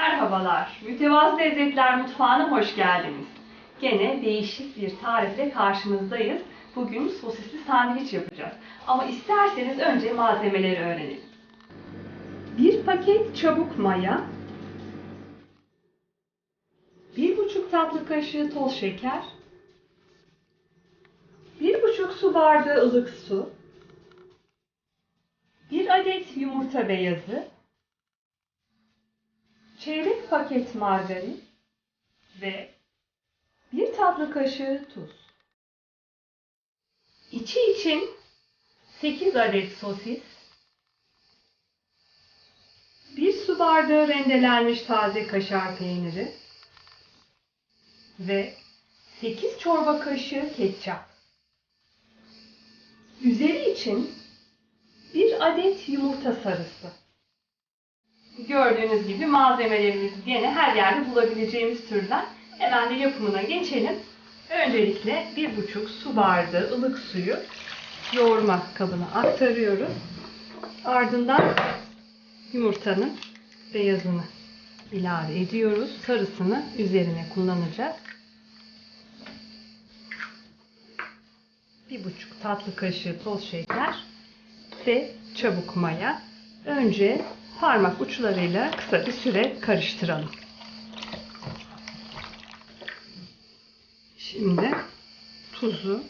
Merhabalar, Mütevazı Lezzetler Mutfağı'na hoş geldiniz. Gene değişik bir tarifle karşınızdayız. Bugün sosisli sandviç yapacağız. Ama isterseniz önce malzemeleri öğrenelim. Bir paket çabuk maya, bir buçuk tatlı kaşığı toz şeker, bir buçuk su bardağı ılık su, bir adet yumurta beyazı, çeyrek paket margarin ve bir tatlı kaşığı tuz. İçi için 8 adet sosis, bir su bardağı rendelenmiş taze kaşar peyniri ve 8 çorba kaşığı ketçap. Üzeri için bir adet yumurta sarısı. Gördüğünüz gibi malzemelerimizi gene her yerde bulabileceğimiz türden. Hemen de yapımına geçelim. Öncelikle bir buçuk su bardağı ılık suyu yoğurma kabına aktarıyoruz. Ardından yumurtanın beyazını ilave ediyoruz. Sarısını üzerine kullanacağız. Bir buçuk tatlı kaşığı toz şeker ve çabuk maya. Önce parmak uçlarıyla kısa bir süre karıştıralım. Şimdi tuzu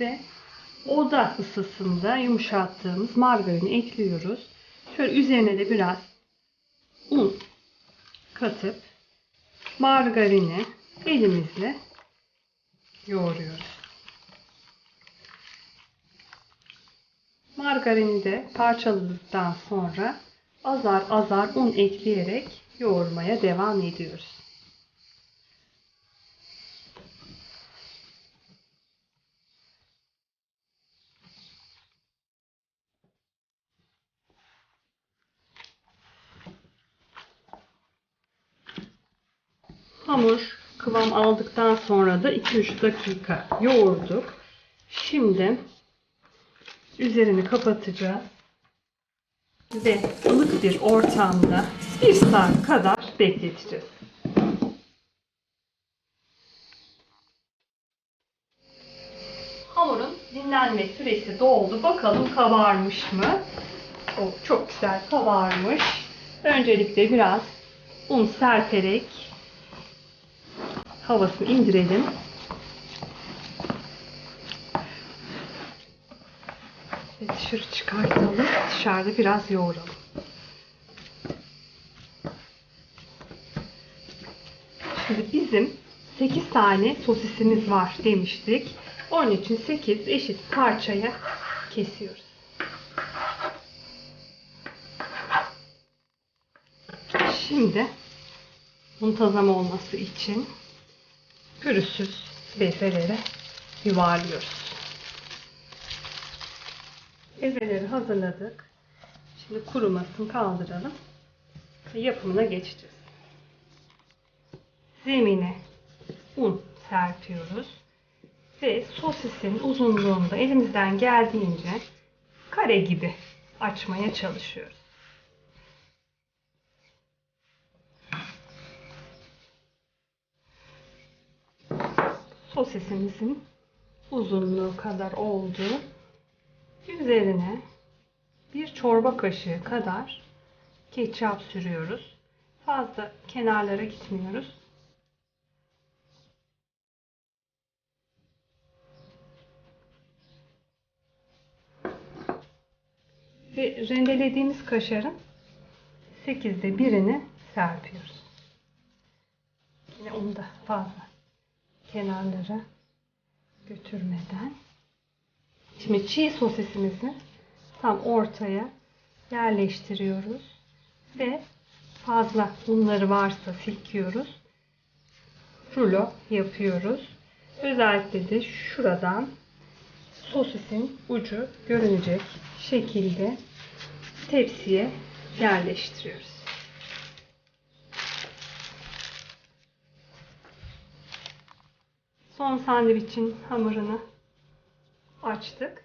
ve oda ısısında yumuşattığımız margarini ekliyoruz. Şöyle üzerine de biraz un katıp margarini elimizle yoğuruyoruz. Margarini de parçaladıktan sonra azar azar un ekleyerek yoğurmaya devam ediyoruz. Hamur kıvam aldıktan sonra da 2-3 dakika yoğurduk. Şimdi üzerini kapatacağız ve ılık bir ortamda bir saat kadar bekleteceğiz. Hamurun dinlenme süresi doldu. Bakalım kabarmış mı? O çok güzel kabarmış. Öncelikle biraz un serperek havasını indirelim. Dışarı çıkartalım. Dışarıda biraz yoğuralım. Şimdi bizim 8 tane sosisimiz var demiştik. Onun için 8 eşit parçaya kesiyoruz. Şimdi muntazam olması için pürüzsüz bezelere yuvarlıyoruz. Bezeleri hazırladık. Şimdi kurumasını kaldıralım. Ve yapımına geçeceğiz. Zemine un serpiyoruz. Ve sosisin uzunluğunu da elimizden geldiğince kare gibi açmaya çalışıyoruz. Sosisimizin uzunluğu kadar olduğu üzerine bir çorba kaşığı kadar ketçap sürüyoruz. Fazla kenarlara gitmiyoruz. Ve rendelediğimiz kaşarın 8'de birini serpiyoruz. Yine onu da fazla kenarlara götürmeden. Şimdi çiğ sosisimizi tam ortaya yerleştiriyoruz ve fazla unları varsa silkiyoruz. Rulo yapıyoruz. Özellikle de şuradan sosisin ucu görünecek şekilde tepsiye yerleştiriyoruz. Son sandviçin hamurunu açtık.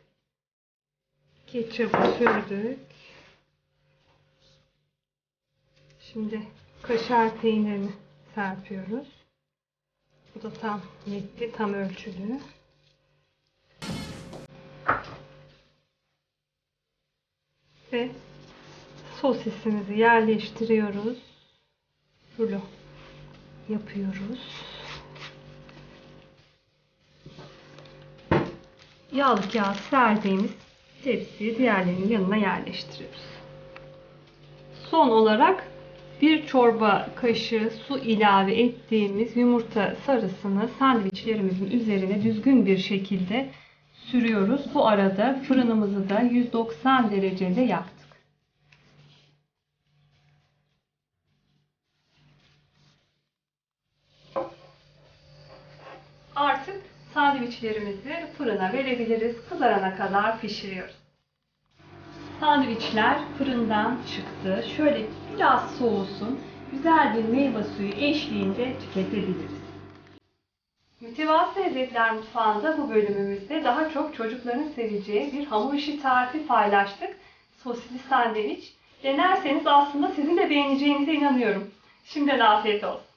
Ketçapı sürdük. Şimdi kaşar peynirini serpiyoruz. Bu da tam yetti, tam ölçülü. Ve sosisimizi yerleştiriyoruz. Rulo yapıyoruz. Yağlı kağıt serdiğimiz tepsiyi diğerlerinin yanına yerleştiriyoruz. Son olarak bir çorba kaşığı su ilave ettiğimiz yumurta sarısını sandviçlerimizin üzerine düzgün bir şekilde sürüyoruz. Bu arada fırınımızı da 190 derecede yaktık. Sandviçlerimizi fırına verebiliriz. Kızarana kadar pişiriyoruz. Sandviçler fırından çıktı. Şöyle biraz soğusun. Güzel bir meyve suyu eşliğinde tüketebiliriz. Mütevazı Lezzetler Mutfağı'nda bu bölümümüzde daha çok çocukların seveceği bir hamur işi tarifi paylaştık. Sosisli sandviç. Denerseniz aslında sizin de beğeneceğinize inanıyorum. Şimdiden afiyet olsun.